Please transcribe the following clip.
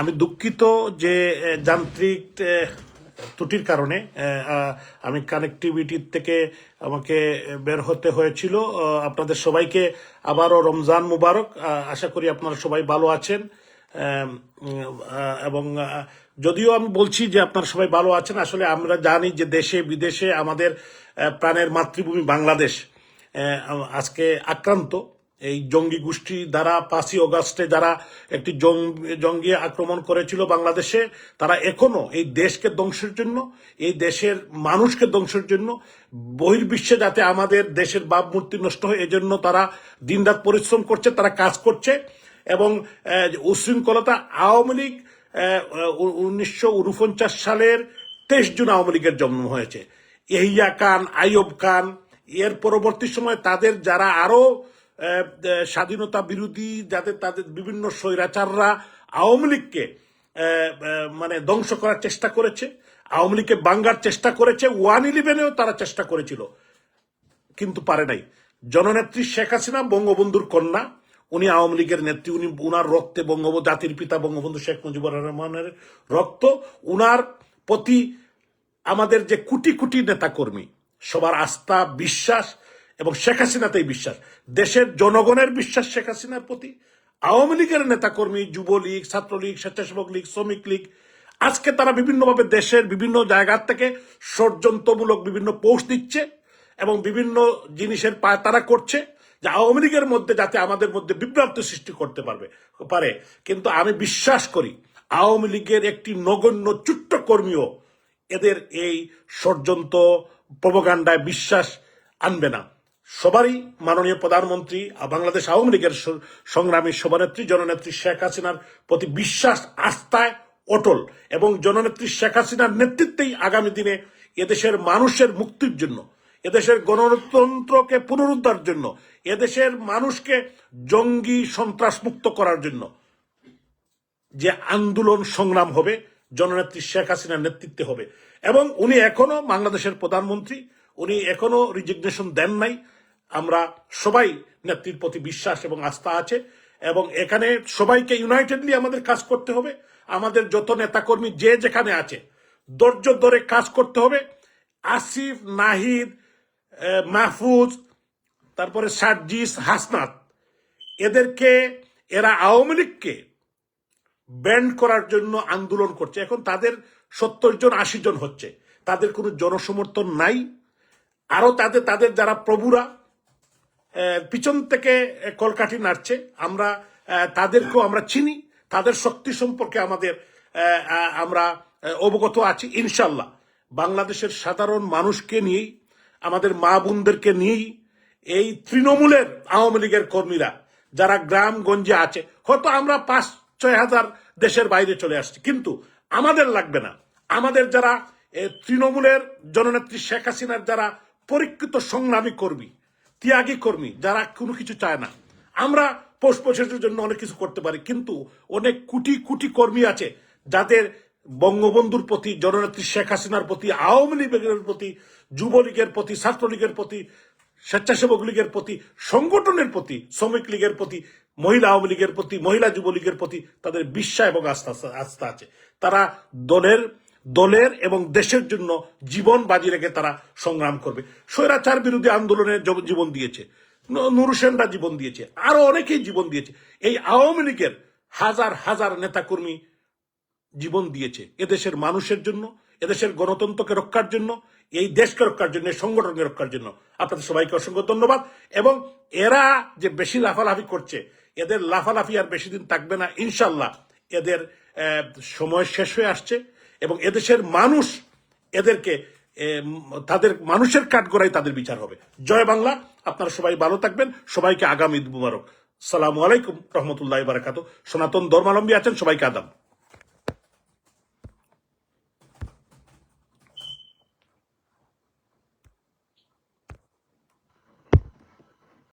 আমি দুঃখিত যে যান্ত্রিক ত্রুটির কারণে আমি কানেক্টিভিটির থেকে আমাকে বের হতে হয়েছিল। আপনাদের সবাইকে আবারও রমজান মুবারক। আশা করি আপনারা সবাই ভালো আছেন। এবং যদিও আমি বলছি যে আপনারা সবাই ভালো আছেন, আসলে আমরা জানি যে দেশে, বিদেশে আমাদের প্রাণের মাতৃভূমি বাংলাদেশ। আজকে আক্রান্ত। এই জঙ্গি গোষ্ঠী দ্বারা পাঁচই অগাস্টে যারা একটি জঙ্গি আক্রমণ করেছিল বাংলাদেশে তারা এখনও এই দেশকে ধ্বংসের জন্য এই দেশের মানুষকে ধ্বংসের জন্য বহির্বিশ্বে যাতে আমাদের দেশের ভাবমূর্তি নষ্ট হয় এজন্য তারা দিনরাত পরিশ্রম করছে তারা কাজ করছে এবং উশৃঙ্খলতা আওয়ামী লীগ উনিশশো উনপঞ্চাশ সালের তেইশ জুন আওয়ামী লীগের জন্ম হয়েছে। এহিয়া খান আইয়ব খান এর পরবর্তী সময় তাদের যারা আরও আহ, আহ, স্বাধীনতা বিরোধী যাদের, তাদের বিভিন্ন স্বৈরাচাররা আওয়ামী লীগকে মানে ধ্বংস করার চেষ্টা করেছে, আওয়ামী লীগকে বাঙ্গার চেষ্টা করেছে, ওয়ান ইলেভেনেও তারা চেষ্টা করেছিল, কিন্তু পারে নাই। জননেত্রী শেখ হাসিনা, বঙ্গবন্ধুর কন্যা, উনি আওয়ামী লীগের নেত্রী, উনি উনার রক্তে বঙ্গবন্ধু, জাতির পিতা বঙ্গবন্ধু শেখ মুজিবুর রহমানের রক্ত, উনার প্রতি আমাদের যে কোটি কোটি নেতাকর্মী, সবার আস্থা, বিশ্বাস এবং শেখ হাসিনাতেই বিশ্বাস। দেশের জনগণের বিশ্বাস শেখ হাসিনার প্রতি। আওয়ামী লীগের নেতাকর্মী, যুবলীগ, ছাত্রলীগ, স্বেচ্ছাসেবক লীগ, শ্রমিক লীগ, আজকে তারা বিভিন্নভাবে দেশের বিভিন্ন জায়গা থেকে ষড়যন্ত্রমূলক বিভিন্ন পোস্ট দিচ্ছে এবং বিভিন্ন জিনিসের পা তারা করছে যে আওয়ামী লীগের মধ্যে যাতে আমাদের মধ্যে বিভ্রান্তি সৃষ্টি করতে পারবে, পারে। কিন্তু আমি বিশ্বাস করি, আওয়ামী লীগের একটি নগণ্য চুট্ট কর্মীও এদের এই ষড়যন্ত্র প্রবগান্ডায় বিশ্বাস আনবে না। সবারই মাননীয় প্রধানমন্ত্রী বাংলাদেশ আওয়ামী লীগের সংগ্রামী সভানেত্রী, জননেত্রী শেখ হাসিনার প্রতি বিশ্বাস, আস্থায় অটল এবং জননেত্রী শেখ হাসিনার নেতৃত্বেই আগামী দিনে এদেশের মানুষের মুক্তির জন্য, এদেশের গণতন্ত্রকে পুনরুদ্ধার জন্য, এদেশের মানুষকে জঙ্গি সন্ত্রাস মুক্ত করার জন্য যে আন্দোলন সংগ্রাম হবে, জননেত্রী শেখ হাসিনার নেতৃত্বে হবে। এবং উনি এখনও বাংলাদেশের প্রধানমন্ত্রী। উনি এখনও রিজিগনেশন দেন নাই। আমরা সবাই নেত্রীর প্রতি বিশ্বাস এবং আস্থা আছে এবং এখানে সবাইকে ইউনাইটেডলি আমাদের কাজ করতে হবে। আমাদের যত নেতাকর্মী যে যেখানে আছে, ধৈর্য ধরে কাজ করতে হবে। আসিফ, নাহিদ মাহফুজ, তারপরে সার্জিস, হাসনাত, এদেরকে, এরা আওয়ামী লীগকে ব্যান্ড করার জন্য আন্দোলন করছে। এখন তাদের সত্তর জন, আশি জন হচ্ছে। তাদের কোনো জনসমর্থন নাই। আরও তাদের তাদের যারা প্রভুরা পিছন থেকে কলকাঠি নাড়ছে, আমরা তাদেরকেও আমরা চিনি, তাদের শক্তি সম্পর্কে আমাদের আমরা অবগত আছি ইনশাল্লাহ বাংলাদেশের সাধারণ মানুষকে নিয়েই, আমাদের মা বোনদেরকে নিয়েই, এই তৃণমূলের আওয়ামী লীগের কর্মীরা, যারা গ্রামগঞ্জে আছে, হয়তো আমরা পাঁচ, ছয় হাজার দেশের বাইরে চলে আসছি, কিন্তু আমাদের লাগবে না। আমাদের যারা তৃণমূলের জননেত্রী শেখ হাসিনার যারা পরীক্ষিত সংগ্রামী কর্মী, ত্যাগী কর্মী, যারা কোনো কিছু চায় না। আমরা পোষ পোষের জন্য অনেক কিছু করতে পারি, কিন্তু অনেক কোটি কোটি কর্মী আছে যাদের বঙ্গবন্ধুর প্রতি, জননেত্রী শেখ হাসিনার প্রতি, আওয়ামী লীগের প্রতি, যুবলীগের প্রতি, ছাত্রলীগের প্রতি, স্বেচ্ছাসেবক লীগের প্রতি, সংগঠনের প্রতি, শ্রমিক লীগের প্রতি, মহিলা আওয়ামী লীগের প্রতি, মহিলা যুবলীগের প্রতি তাদের বিশ্বাস এবং আস্থা আস্থা আছে। তারা দলের দলের এবং দেশের জন্য জীবন বাজি রেখে তারা সংগ্রাম করবে। স্বৈরাচার বিরোধী আন্দোলনের জ- জীবন দিয়েছে। ন- নুর হোসেনরা জীবন দিয়েছে। আরও অনেকেই জীবন দিয়েছে। এই আওয়ামী লীগের হাজার হাজার নেতাকর্মী জীবন দিয়েছে। এদেশের মানুষের জন্য, এদেশের গণতন্ত্রকে রক্ষার জন্য, এই দেশকে রক্ষার জন্য সংগঠনকে রক্ষার জন্য। আপনাদের সবাইকে অসংখ্য ধন্যবাদ। এবং এরা যে বেশি লাফালাফি করছে, এদের লাফালাফি আর বেশি দিন থাকবে না ইনশাল্লাহ এদের সময় শেষ হয়ে আসছে। এবং এদেশের মানুষ এদেরকে তাদের মানুষের কাঠগড়াই তাদের বিচার হবে। জয় বাংলা, আপনারা সবাই ভালো থাকবেন। সবাইকে আগামী মুবারক। সালামু আলাইকুম, রহমতুল্লাহ বারাকাত সনাতন ধর্মালম্বী আছেন, সবাইকে আদাব।